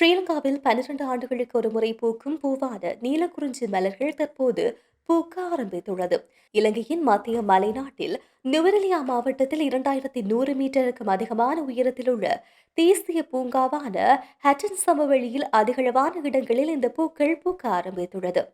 ஸ்ரீலங்காவில் பன்னிரண்டு ஆண்டுகளுக்கு ஒரு முறை பூக்கும் பூவான நீலக்குறிஞ்சி மலர்கள் தற்போது பூக்க ஆரம்பித்துள்ளது. இலங்கையின் மத்திய மலைநாட்டில் நுவரெலியா மாவட்டத்தில் இரண்டாயிரத்தி நூறு மீட்டருக்கும் அதிகமான உயரத்தில் உள்ள தேசிய பூங்காவான ஹட்டன் சமவெளியில் அதிகளவான இடங்களில் இந்த பூக்கள் பூக்க ஆரம்பித்துள்ளது.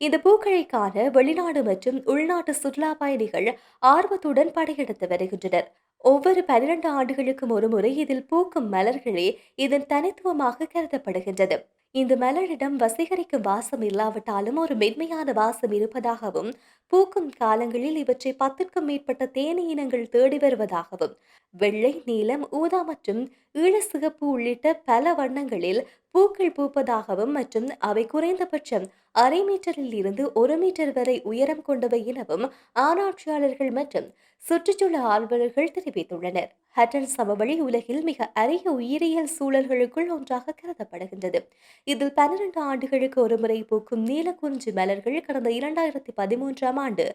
இந்த பூக்களை காண வெளிநாடு மற்றும் உள்நாட்டு சுற்றுலா பயணிகள் ஆர்வத்துடன் படையெடுத்து வருகின்றனர். ஒவ்வொரு பனிரெண்டு ஆண்டுகளுக்கும் ஒரு முறை இதில் பூக்கும் மலர்களே இதன் தனித்துவமாக கருதப்படுகின்றது. இந்த மலரிடம் வசீகரிக்கும் வாசம் இல்லாவிட்டாலும் ஒரு மென்மையான வாசம் இருப்பதாகவும் பூக்கும் காலங்களில் இவற்றை பத்திற்கும் மேற்பட்ட தேனீ இனங்கள் தேடி வருவதாகவும் வெள்ளை நீலம் ஊதா மற்றும் ஈழசிகப்பு உள்ளிட்ட பல வண்ணங்களில் பூக்கள் பூப்பதாகவும் மற்றும் அவை குறைந்தபட்சம் அரை மீட்டரில் இருந்து ஒரு மீட்டர் வரை உயரம் கொண்டவை எனவும் ஆராய்ச்சியாளர்கள் மற்றும் சுற்றுச்சூழல் ஆர்வலர்கள் தெரிவித்துள்ளனர். ஹட்டன் சமவெளி உலகில் மிக அரிய உயிரியல் சூழல்களுக்குள் ஒன்றாக கருதப்படுகின்றது. இதில் பன்னிரண்டு ஆண்டுகளுக்கு ஒருமுறை பூக்கும் நீலக்குறிஞ்சி மலர்கள் கடந்த இரண்டாயிரத்தி பதிமூன்றாம் ஆண்டு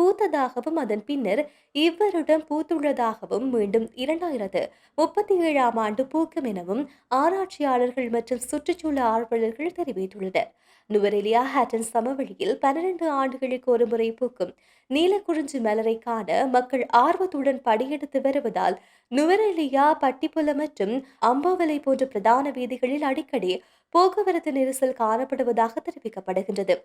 பூத்ததாகவும் அதன் பின்னர் இவ்வருடம் பூத்துள்ளதாகவும் மீண்டும் இரண்டாயிரத்து முப்பத்தி ஏழாம் ஆண்டு பூக்கும் எனவும் ஆராய்ச்சியாளர்கள் மற்றும் சுற்றுச்சூழல் ஆர்வலர்கள் தெரிவித்துள்ளனர். நுவரெலியா ஹேட்டன் சமவெளியில் பன்னிரண்டு ஆண்டுகளுக்கு ஒரு முறை பூக்கும் நீலக்குறிஞ்சி மலரை காண மக்கள் ஆர்வத்துடன் படியெடுத்து வருவதால் நுவரெலியா பட்டிப்புல மற்றும் அம்போவலை போன்ற பிரதான வீதிகளில் அடிக்கடி போக்குவரத்து நெரிசல் காணப்படுவதாக தெரிவிக்கப்படுகின்றது.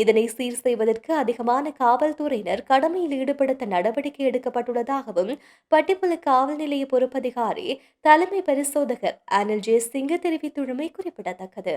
இதனை சீர் செய்வதற்கு அதிகமான காவல்துறையினர் கடமையில் ஈடுபடுத்த நடவடிக்கை எடுக்கப்பட்டுள்ளதாகவும் பட்டிப்புல காவல் நிலைய பொறுப்பதிகாரி தலைமை பரிசோதகர் அனில் ஜே சிங்க தெரிவித்துள்ளமை குறிப்பிடத்தக்கது.